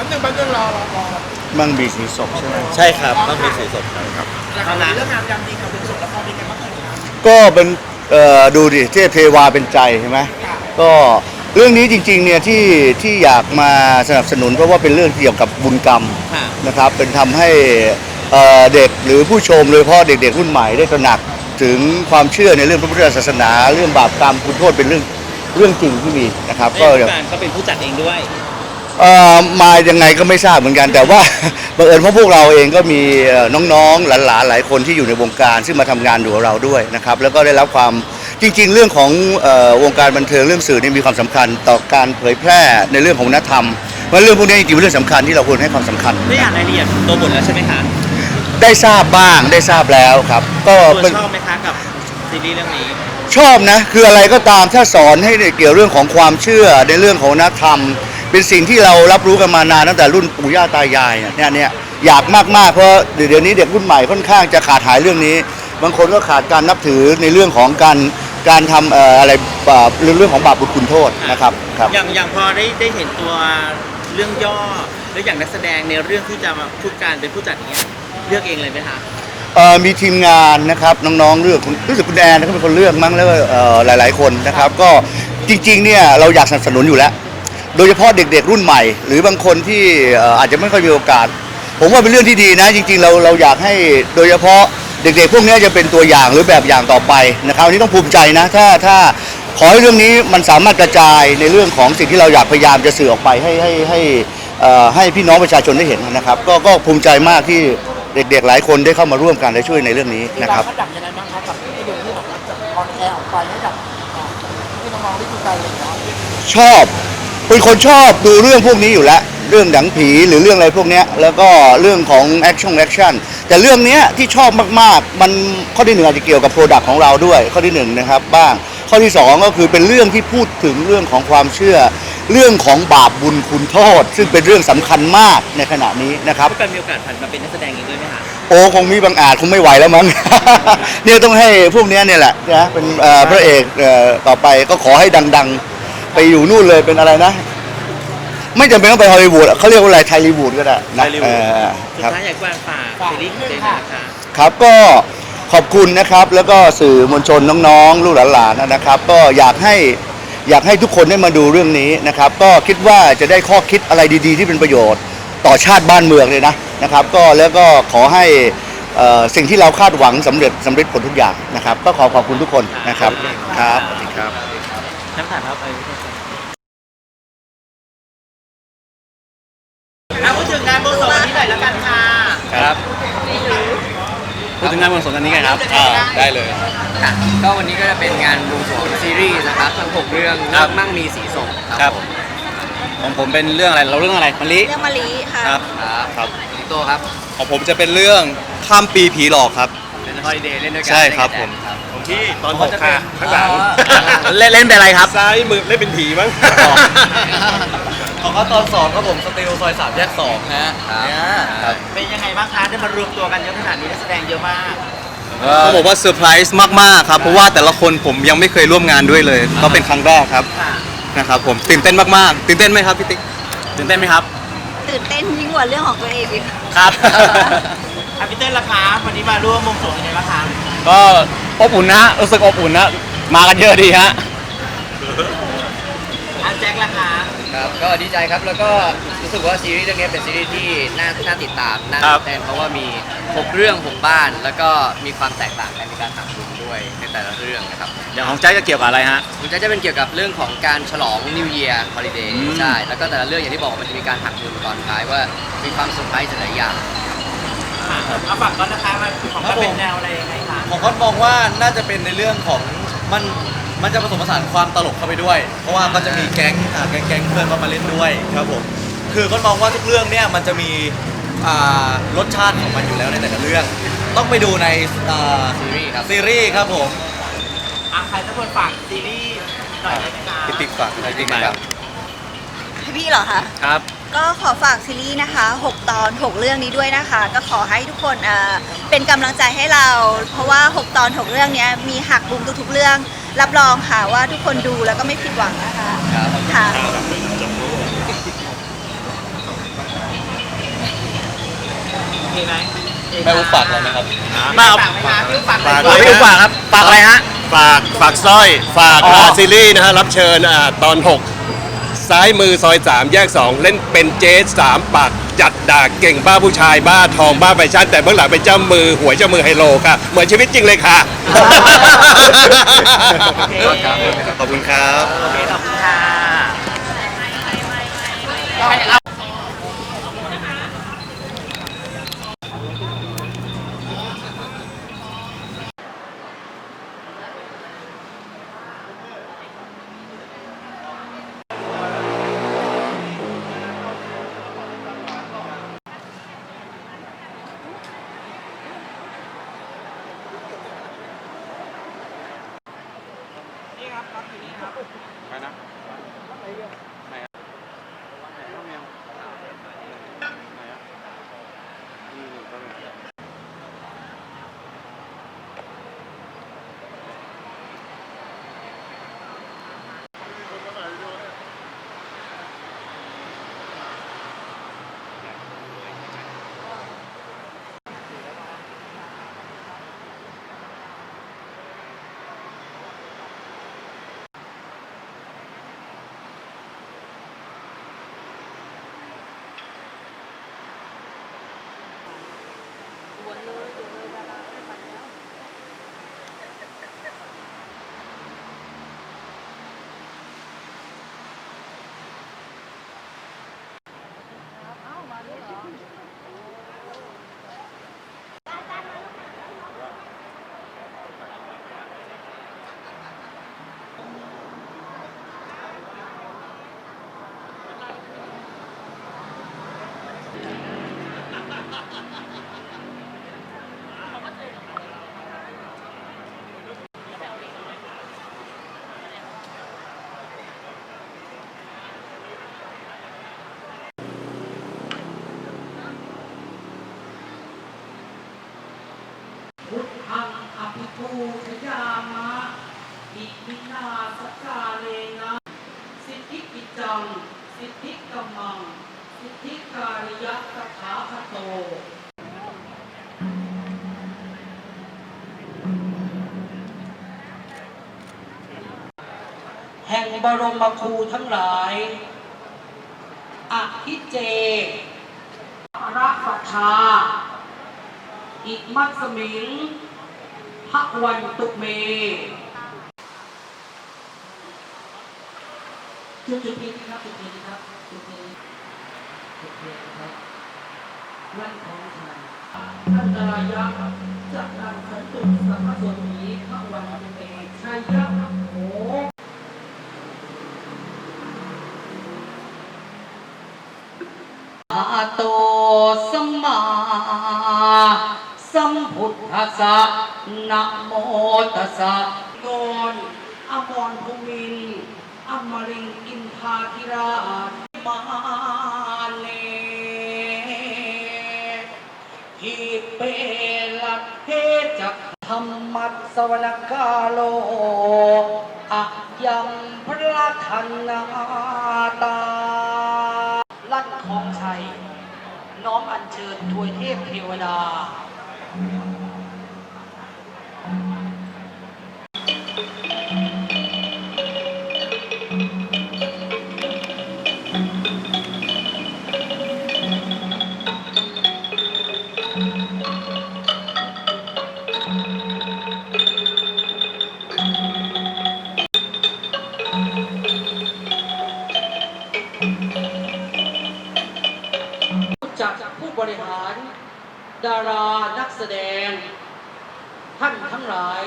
ป๊บนึงแป๊บนึงรอรอรอมั่งมีสีศพใช่ไหมใช่ครับต้องมีสีสดครับแล้วก็เรื่องงานยามดีกับเป็นสุดละครเป็นไงบ้างเอ่ยก็เป็นเอ่อดูดิเทพเทวาเป็นใจใช่ไหมก็เรื่องนี้จริงๆเนี่ยที่ที่อยากมาสนับสนุนเพราะว่าเป็นเรื่องเกี่ยวกับบุญกรรมค่ะ นะครับ เป็นทำให้เอ่อเด็กหรือผู้ชมโดยเฉพาะเด็กๆรุ่นใหม่ได้ตระหนักถึงความเชื่อในเรื่องพระพุทธศาสนา เรื่องบาปกรรมคุณโทษเป็นเรื่องเรื่องจริงที่มีนะครับ ก็ก็การเขาเป็นผู้จัดเองด้วย เอ่อมายังไงก็ไม่ทราบเหมือนกัน แต่ว่า บังเอิญเพราะพวกเราเองก็มีเอ่อน้องๆหลานๆหลายคนที่อยู่ในวงการ ซึ่งมาทำงานอยู่กับเราด้วยนะครับ แล้วก็ได้รับความจริง ๆ เรื่องของเอ่อวงการบันเทิงเรื่องสื่อนี่มีความสำคัญต่อการเผยแพร่ในเรื่องของวัฒนธรรมเพราะเรื่องพวกนี้จริงๆเป็นเรื่องสำคัญที่เราควรให้ความสำคัญ ได้อ่านรายละเอียดตัวบทแล้วใช่ไหมคะได้ทราบบ้างได้ทราบแล้วครับก็ตัวเป็น ชอบไหมคะกับซีรีส์เรื่องนี้ ชอบนะคืออะไรก็ตามถ้าสอนให้เกี่ยวเรื่องของความเชื่อในเรื่องของวัฒนธรรม เป็นสิ่งที่เรารับรู้กันมานานตั้งแต่รุ่นปู่ย่าตายายเนี่ยเนี่ยอยากมากๆ เพราะเดี๋ยวนี้เด็กรุ่นใหม่ค่อนข้างจะขาดหายเรื่องนี้ บางคนก็ขาดการนับถือในเรื่องของการการทำเอ่ออะไรบาปเรื่องของบาปบุญคุณโทษนะครับครับ อย่างอย่างพอได้ได้เห็นตัวเรื่องย่อแล้วอย่างนักแสดงในเรื่องที่จะมาพูดการเป็นผู้จัดอย่างเงี้ยเลือกเองเลยไหมคะ เอ่อมีทีมงานนะครับน้องๆเลือกคุณรู้สึกคุณแอนนะครับเป็นคนเลือกมั้งแล้วก็เอ่อหลาย ๆคนนะครับ ก็จริงๆเนี่ยเราอยากสนับสนุนอยู่แล้ว โดยเฉพาะเด็กๆรุ่นใหม่ หรือบางคนที่เอ่ออาจจะไม่ค่อยมีโอกาส ผมว่าเป็นเรื่องที่ดีนะ จริงๆ เราเราอยากให้โดยเฉพาะเด็กๆ พวกนี้จะเป็นตัวอย่างหรือแบบอย่างต่อไปนะครับอันนี้ต้องภูมิใจนะ ถ้าถ้าขอให้เรื่องนี้มันสามารถกระจายในเรื่องของสิ่งที่เราอยากพยายามจะสื่อออกไปให้ให้ให้เอ่อให้พี่น้องประชาชนได้เห็นนะครับ ก็ก็ภูมิใจมากที่เด็กๆ หลายคนได้เข้ามาร่วมกันและช่วยในเรื่องนี้มีนะกาครรับคาดหวังยังไงบ้างครับกับที่ดูที่แบบว่าจะออนแอร์ออกไปให้กับอ่าให้น้องๆได้ดูกันอะไรอย่างเงี้ยชอบ เป็นคนชอบดูเรื่องพวกนี้อยู่แล้วเรื่องหนังผีหรือเรื่องอะไรพวกเนี้ยแล้วก็เรื่องของแอคชั่นแอคชั่นแต่เรื่องเนี้ยที่ชอบมากๆ มันข้อที่หนึ่งอาจจะเกี่ยวกับโปรดักต์ของเราด้วย ข้อที่หนึ่งนะครับบ้างข้อที่สองก็คือเป็นเรื่องที่พูดถึงเรื่องของความเชื่อ เรื่องของบาปบุญคุณโทษ ซึ่งเป็นเรื่องสำคัญมากในขณะนี้นะครับผู้การมีโอกาสผ่านมาเป็นนักแสดงเองด้วยไหมคะโอ้คงมีบางอาจคงไม่ไหวแล้วมั้งเนี่ยต้องให้พวกเนี้ยเนี่ยแหละนะเป็นเอ่อพระเอกเอ่อต่อไปก็ขอให้ดัง ๆ ไปอยู่นู่นเลยเป็นอะไรนะ ไม่จำเป็นต้องไปฮอลลีวูดเขาเรียกว่าอะไรไทยลีวูดก็ได้นะไทยลีวูด เออสุดครับ ท้ายอยากฝากฝากซีรีส์เจนนะคะ ครับก็ขอบคุณนะครับแล้วก็สื่อมวลชนน้องๆ ลูกหลานๆนะครับ ก็อยากให้อยากให้ทุกคนได้มาดูเรื่องนี้นะครับ ก็คิดว่าจะได้ข้อคิดอะไรดีๆ ที่เป็นประโยชน์ต่อชาติบ้านเมืองเลยนะนะครับ ก็แล้วก็ขอให้เอ่อสิ่งที่เราคาดหวังสำเร็จสำเร็จผลทุกอย่างนะครับ ก็ขอขอบคุณทุกคนนะครับครับสวัสดีครับ น้ำถ่ายครับ ถึงงานบวงสรวงวันนี้หน่อยแล้วกันค่ะครับพูดถึงงานบวงสรวงกันนี้กันครับอ่าได้เลย ค่ะก็วันนี้ก็จะเป็นงานบวงสรวงซีรีส์นะครับทั้งหกเรื่องครัเรื่บองมั่งมีสีส่งครับผมของผมเป็นเรื่องอะไรเราเรื่องอะไรมะลิเรื่องมะลิค่ะครับครับครับลิโตครับของผมจะเป็นเรื่องข้ามปีผีหลอกครับ เป็นฮอลิเดย์เล่นด้วยกัใช่ครับเล่นผมกับแดนครับของที่ตอนผมจะเป็นข้างหลังเล่นเล่นเป็นอะไรครับ ซ้ายมือเล่นเป็นผีมั้ง ของเขาตอนสองครับผมสติลซอยสามแยกสองฮะครับ เป็นยังไงบ้างคะได้มารวมตัวกันเยอะขนาดนี้นักแสดงเยอะมากต้องบอกว่าเซอร์ไพรส์มากๆครับเพราะว่าแต่ละคนผมยังไม่เคยร่วมงานด้วยเลย ก็เป็นครั้งแรกครับค่ะนะครับผมตื่นเต้นมากๆตื่นเต้นไหมครับพี่ติ๊กตื่นเต้นไหมครับ ตื่นเต้นยิ่งกว่าเรื่องของตัวเองอีกครับอาพี่เต้นราคาวันนี้มาร่วมบวงสรวงยังไงบ้างคะก็อบอุ่นนะรู้สึกอบอุ่นนะมากันเยอะดีฮะอาแจ็คราคา ครับก็ดีใจครับแล้วก็รู้สึกว่าซีรีส์เรื่องนี้เป็นซีรีส์ที่น่าน่าติดตามน่าครัตื่บนเต้นเพราะว่ามีหกเรื่องหกบ้าน แล้วก็มีความแตกต่างกันในการทำบุญด้วยในแต่ละเรื่องนะครับอย่างของแจ๊คจะเกี่ยวกับอะไรฮะมันจะเป็นเกี่ยวกับเรื่องของการฉลอง New Year Holiday อืมใช่แล้วก็แต่ละเรื่องอย่างที่บอกมันจะมีการหักมุมตอนท้ายว่ามีความเซอร์ไพรส์หลายอย่างค่ะเอาฝากก่อนนะคะว่าของก็เป็นแนวอะไรยังไงคะผมก็มองว่าน่าจะเป็นในเรื่องของมัน มันจะผสมผสานความตลกเข้าไปด้วย เพราะว่าก็จะมีแก๊งอ่าแก๊งแก๊งเพื่อนก็มาเล่นด้วยครับผมคือก็มองว่าทุกเรื่องเนี่ยมันจะมีอ่ารสชาติของมันอยู่แล้วในแต่ละเรื่อง ต้องไปดูในอ่าซีรีส์ครับซีรีส์ครับผมอะใครสักคนฝากซีรีส์หน่อยได้ไหมคะพี่ติ๊กฝากพี่ติ๊กหน่อยครับ ให้พี่เหรอคะ ครับ ก็ขอฝากซีรีส์นะคะ 6 ตอน 6 เรื่องนี้ด้วยนะคะ ก็ขอให้ทุกคนเอ่อเป็นกำลังใจให้เรา เพราะว่า 6 ตอน 6 เรื่องเนี้ยมีหักมุมทุกๆเรื่อง รับรองค่ะว่าทุกคนดูแล้วก็ไม่ผิดหวังนะคะค่ะไม่ม่อุฝากอะไรไหมครับ มาฝากไหมคะพี่อฝากากเลยากครับฝากอะไรฮะ ฝากฝากสร้อย ฝากอ๋อ ซีรีส์นะฮะรับเชิญอ่าตอน 6 ซ้ายมือซอย 3 แยก 2 เล่นเป็นเจ๊สามปาก จัดด่าเก่งบ้าผู้ชายบ้าทองบ้าแฟชั่นแต่เบื้องหลังเป็นเจ้ามือหวยเจ้ามือไฮโลค่ะ เหมือนชีวิตจริงเลยค่ะ ขอบคุณครับโอเค ภูทยามะอิมินาสกาเลนะสิทธิกิจัง สิทธิกมัง สิทธิการิยะตถาคโตแห่งบรมครูทั้งหลายอภิเจรักปาอิมัสมิง พระวันตุเมจุดจุดนี้ครับจุดนี้ครับจุดนี้จุดนี้ครับวันของไทยอันตรายะจักรังสันตุสัมมโสมีพระวันตุเมชัยยะโหอาโตสัมมาสัมพุทธัสสะ นะโมตัสสะโกนอมรภูมินอมริงกินทาธิราชมาเลทิเปลัเทจักธรรมัสวรกาโล จากผู้บริหาร ดารานักแสดง ท่านทั้งหลาย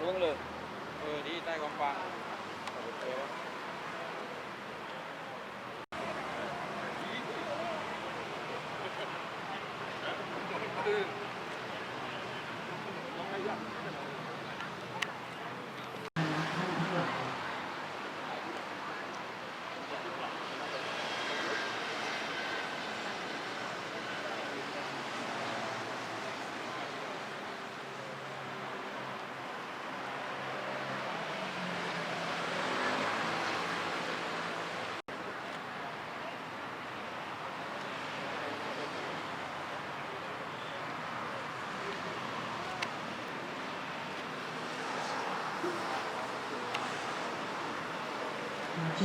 ลงเลย เออ ดีใต้กองฟาง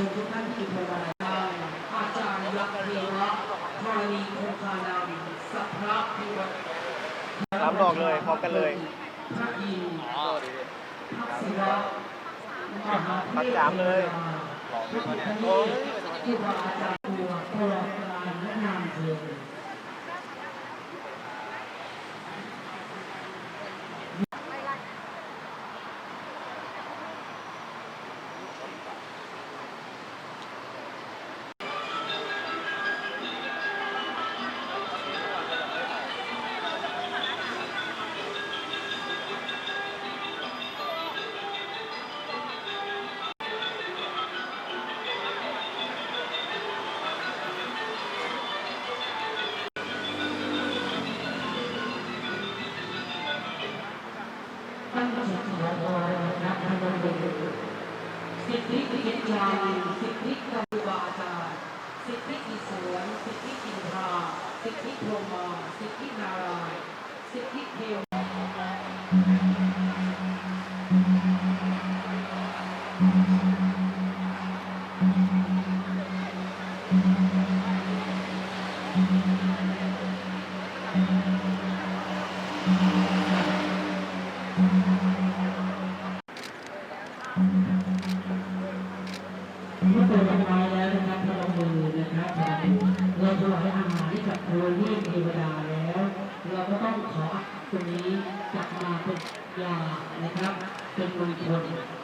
ญทุกท่านที่ภาวนาได้อาจารย์ยักษ์เรียระธรณีคงคานามสัพพะพิวัตสามดอกเลยพร้อมกันเลยพระอินทร์พระศิวะมหาเทพปักสามเลยพระพุทธเนตรครูบาอาจารย์ ตั้งจิตขอพรนะพนมมือสิทธิกิจจาสิทธิครูบาอาจารย์สิทธิอิสวนสิทธิกินทาสิทธิโรมาสิทธินารายสิทธิเทว นะค